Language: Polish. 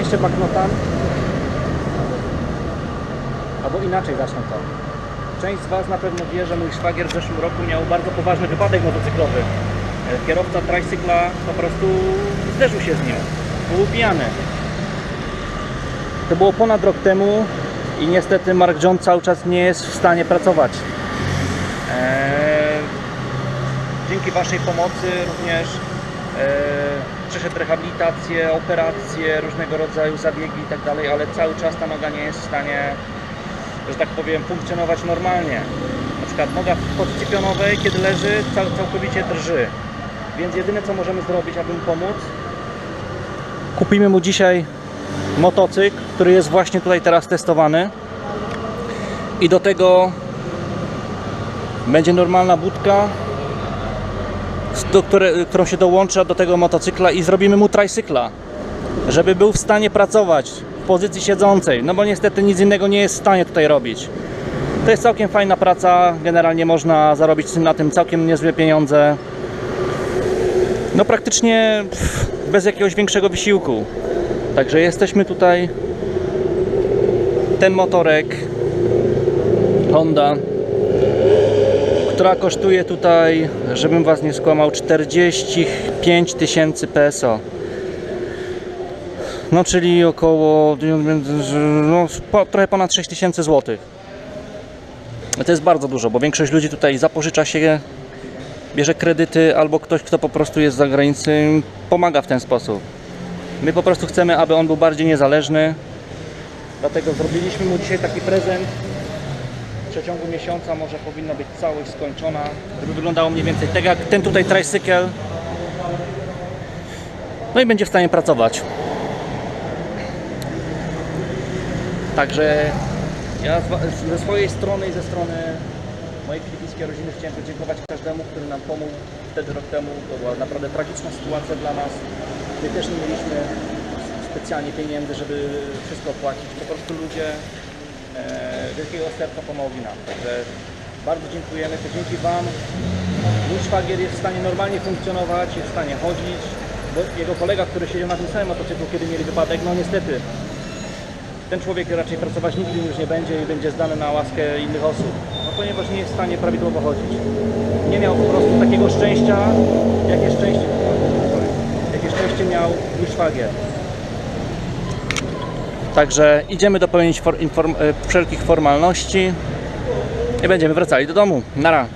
jeszcze banknota. Albo inaczej zacznę to. Część z Was na pewno wie, że mój szwagier w zeszłym roku miał bardzo poważny wypadek motocyklowy. E, Kierowca tricykla po prostu zderzył się z nim. Był pijany. To było ponad rok temu i niestety Mark John cały czas nie jest w stanie pracować. Eee, dzięki Waszej pomocy również przeszedł rehabilitację, operacje, różnego rodzaju zabiegi i tak dalej, ale cały czas ta noga nie jest w stanie, że tak powiem, funkcjonować normalnie. Na przykład noga w pozycji pionowej, kiedy leży, cał, całkowicie drży. Więc jedyne co możemy zrobić, aby mu pomóc, kupimy mu dzisiaj motocykl, który jest właśnie tutaj teraz testowany. I do tego będzie normalna budka, do które, którą się dołącza do tego motocykla i zrobimy mu tricykla, żeby był w stanie pracować w pozycji siedzącej, no bo niestety nic innego nie jest w stanie tutaj robić. To jest całkiem fajna praca, generalnie można zarobić na tym całkiem niezłe pieniądze. No praktycznie bez jakiegoś większego wysiłku. Także jesteśmy tutaj. Ten motorek Honda, która kosztuje tutaj, żebym Was nie skłamał, 45 tysięcy PSO. No czyli około, no, po, trochę ponad 6 tysięcy złotych. To jest bardzo dużo, bo większość ludzi tutaj zapożycza się, bierze kredyty albo ktoś, kto po prostu jest z zagranicy, pomaga w ten sposób. My po prostu chcemy, aby on był bardziej niezależny. Dlatego zrobiliśmy mu dzisiaj taki prezent. W przeciągu miesiąca może powinna być całość skończona, żeby wyglądało mniej więcej tak jak ten tutaj tricycle. No i będzie w stanie pracować. Także ja ze swojej strony i ze strony mojej filipijskiej rodziny chciałem podziękować każdemu, który nam pomógł wtedy rok temu. To była naprawdę tragiczna sytuacja dla nas. My też nie mieliśmy specjalnie pieniędzy, żeby wszystko opłacić. Po prostu ludzie wielkiego serca pomogli nam. Także bardzo dziękujemy. To dzięki Wam mój szwagier jest w stanie normalnie funkcjonować, jest w stanie chodzić. Bo jego kolega, który siedział na tym samym motocyklu, kiedy mieli wypadek, no niestety ten człowiek raczej pracować nigdy już nie będzie i będzie zdany na łaskę innych osób, no ponieważ nie jest w stanie prawidłowo chodzić. Nie miał po prostu takiego szczęścia, jakie szczęście, jakie szczęście miał mój szwagier. Także idziemy dopełnić for, inform, e, wszelkich formalności i będziemy wracali do domu. Nara.